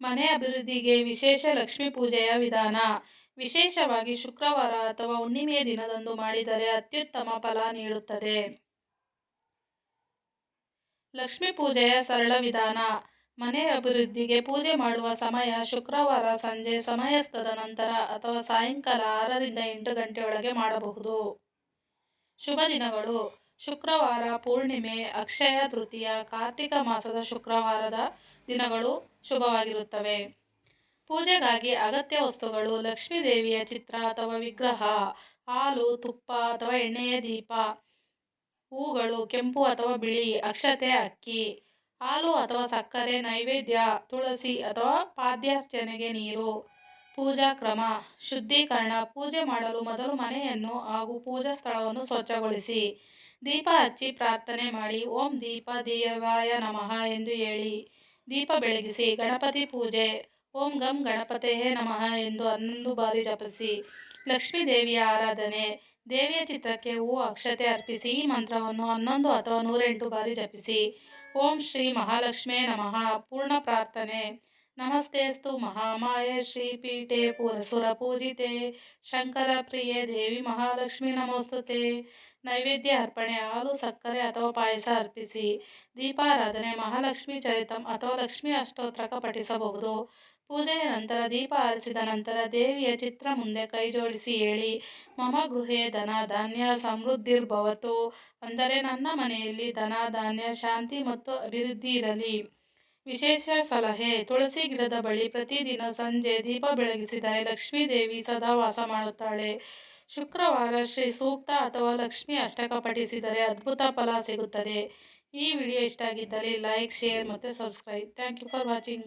ಮನೆ ಅಭಿವೃದ್ಧಿಗೆ ವಿಶೇಷ ಲಕ್ಷ್ಮೀ ಪೂಜೆಯ ವಿಧಾನ. ವಿಶೇಷವಾಗಿ ಶುಕ್ರವಾರ ಅಥವಾ ಹುಣ್ಣಿಮೆಯ ದಿನದಂದು ಮಾಡಿದರೆ ಅತ್ಯುತ್ತಮ ಫಲ ನೀಡುತ್ತದೆ. ಲಕ್ಷ್ಮೀ ಪೂಜೆಯ ಸರಳ ವಿಧಾನ. ಮನೆ ಅಭಿವೃದ್ಧಿಗೆ ಪೂಜೆ ಮಾಡುವ ಸಮಯ ಶುಕ್ರವಾರ ಸಂಜೆ ಸಮಯಸ್ಥದ ನಂತರ ಅಥವಾ ಸಾಯಂಕಾಲ ಆರರಿಂದ ಎಂಟು ಗಂಟೆಯೊಳಗೆ ಮಾಡಬಹುದು. ಶುಭ ದಿನಗಳು. ಶುಕ್ರವಾರ ಪೂರ್ಣಿಮೆ, ಅಕ್ಷಯ ತೃತೀಯ, ಕಾರ್ತಿಕ ಮಾಸದ ಶುಕ್ರವಾರದ ದಿನಗಳು ಶುಭವಾಗಿರುತ್ತವೆ. ಪೂಜೆಗಾಗಿ ಅಗತ್ಯ ವಸ್ತುಗಳು ಲಕ್ಷ್ಮೀದೇವಿಯ ಚಿತ್ರ ಅಥವಾ ವಿಗ್ರಹ, ಹಾಲು, ತುಪ್ಪ ಅಥವಾ ಎಣ್ಣೆಯ ದೀಪ, ಹೂಗಳು, ಕೆಂಪು ಅಥವಾ ಬಿಳಿ, ಅಕ್ಷತೆ, ಅಕ್ಕಿ, ಹಾಲು ಅಥವಾ ಸಕ್ಕರೆ, ನೈವೇದ್ಯ, ತುಳಸಿ ಅಥವಾ ಪಾದ್ಯಾರ್ಚನೆಗೆ ನೀರು ಪೂಜಾ ಕ್ರಮ, ಶುದ್ಧೀಕರಣ, ಪೂಜೆ ಮಾಡಲು ಮೊದಲು ಮನೆಯನ್ನು ಹಾಗೂ ಪೂಜಾ ಸ್ಥಳವನ್ನು ಸ್ವಚ್ಛಗೊಳಿಸಿ. ದೀಪ ಹಚ್ಚಿ ಪ್ರಾರ್ಥನೆ ಮಾಡಿ, ಓಂ ದೀಪ ದೇವಾಯ ನಮಃ ಎಂದು ಹೇಳಿ. ದೀಪ ಬೆಳಗಿಸಿ, ಗಣಪತಿ ಪೂಜೆ, ಓಂ ಗಂ ಗಣಪತೆಯೇ ನಮಃ ಎಂದು ಹನ್ನೊಂದು ಬಾರಿ ಜಪಿಸಿ. ಲಕ್ಷ್ಮೀ ದೇವಿಯ ಆರಾಧನೆ, ದೇವಿಯ ಚಿತ್ರಕ್ಕೆ ಹೂ ಅಕ್ಷತೆ ಅರ್ಪಿಸಿ, ಈ ಮಂತ್ರವನ್ನು ಹನ್ನೊಂದು ಅಥವಾ ನೂರೆಂಟು ಬಾರಿ ಜಪಿಸಿ. ಓಂ ಶ್ರೀ ಮಹಾಲಕ್ಷ್ಮೇ ನಮಃ, ಪೂರ್ಣ ಪ್ರಾರ್ಥನೆ. ನಮಸ್ತೆಸ್ತು ಮಹಾಮಾಯೆ ಶ್ರೀಪೀಠೆ ಪುರಸುರ ಪೂಜಿತೆ. ಶಂಕರ ಪ್ರಿಯೆ ದೇವಿ ಮಹಾಲಕ್ಷ್ಮಿ ನಮೋಸ್ತುತೆ. ನೈವೇದ್ಯ ಅರ್ಪಣೆ ಹಾಲು, ಸಕ್ಕರೆ ಅಥವಾ ಪಾಯಸ ಅರ್ಪಿಸಿ. ದೀಪಾರಾಧನೆ ಮಹಾಲಕ್ಷ್ಮಿ ಚರಿತಂ ಅಥವಾ ಲಕ್ಷ್ಮಿ ಅಷ್ಟೋತ್ರಕ ಪಠಿಸಬಹುದು. ಪೂಜೆಯ ನಂತರ ದೀಪ ಆರಿಸಿದ ನಂತರ ದೇವಿಯ ಚಿತ್ರ ಮುಂದೆ ಕೈ ಜೋಡಿಸಿ ಹೇಳಿ, ಮಮ ಗೃಹೆ ಧನ ಧಾನ್ಯ ಸಮೃದ್ಧಿರ್ಭವತು. ಅಂದರೆ ನನ್ನ ಮನೆಯಲ್ಲಿ ಧನ ಧಾನ್ಯ, ಶಾಂತಿ ಮತ್ತು ಅಭಿವೃದ್ಧಿ ಇರಲಿ. ವಿಶೇಷ ಸಲಹೆ. ತುಳಸಿ ಗಿಡದ ಬಳಿ ಪ್ರತಿದಿನ ಸಂಜೆ ದೀಪ ಬೆಳಗಿಸಿದರೆ ಲಕ್ಷ್ಮೀ ದೇವಿ ಸದಾ ವಾಸ ಮಾಡುತ್ತಾಳೆ. ಶುಕ್ರವಾರ ಶ್ರೀ ಸೂಕ್ತ ಅಥವಾ ಲಕ್ಷ್ಮಿ ಅಷ್ಟಕ ಪಠಿಸಿದರೆ ಅದ್ಭುತ ಫಲ ಸಿಗುತ್ತದೆ. ಈ ವಿಡಿಯೋ ಇಷ್ಟ ಆಗಿದ್ದರೆ ಲೈಕ್, ಶೇರ್ ಮತ್ತು subscribe. Thank you for watching